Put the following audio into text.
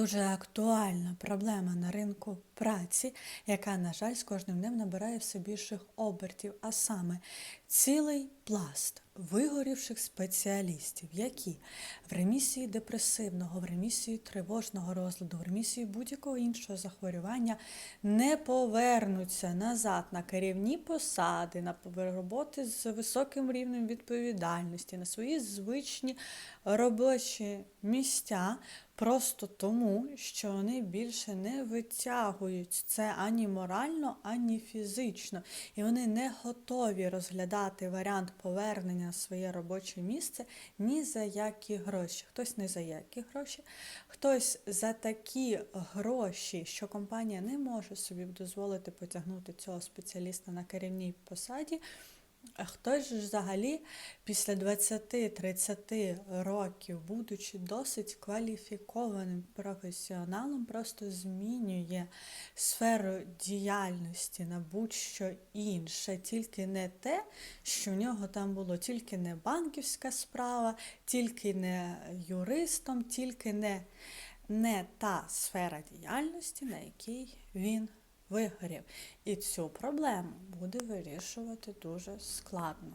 Дуже актуальна проблема на ринку праці, яка, на жаль, з кожним днем набирає все більших обертів, а саме цілий пласт вигорівших спеціалістів, які в ремісії депресивного, в ремісії тривожного розладу, в ремісії будь-якого іншого захворювання не повернуться назад на керівні посади, на роботи з високим рівнем відповідальності, на свої звичні робочі місця. Просто тому, що вони більше не витягують це ані морально, ані фізично. І вони не готові розглядати варіант повернення своє робоче місце ні за які гроші. Хтось не за які гроші, хтось за такі гроші, що компанія не може собі дозволити потягнути цього спеціаліста на керівній посаді. Хтось ж взагалі після 20-30 років, будучи досить кваліфікованим професіоналом, просто змінює сферу діяльності на будь-що інше, тільки не те, що в нього там було, тільки не банківська справа, тільки не юристом, тільки не, не та сфера діяльності, на якій він вигорів. І цю проблему буде вирішувати дуже складно.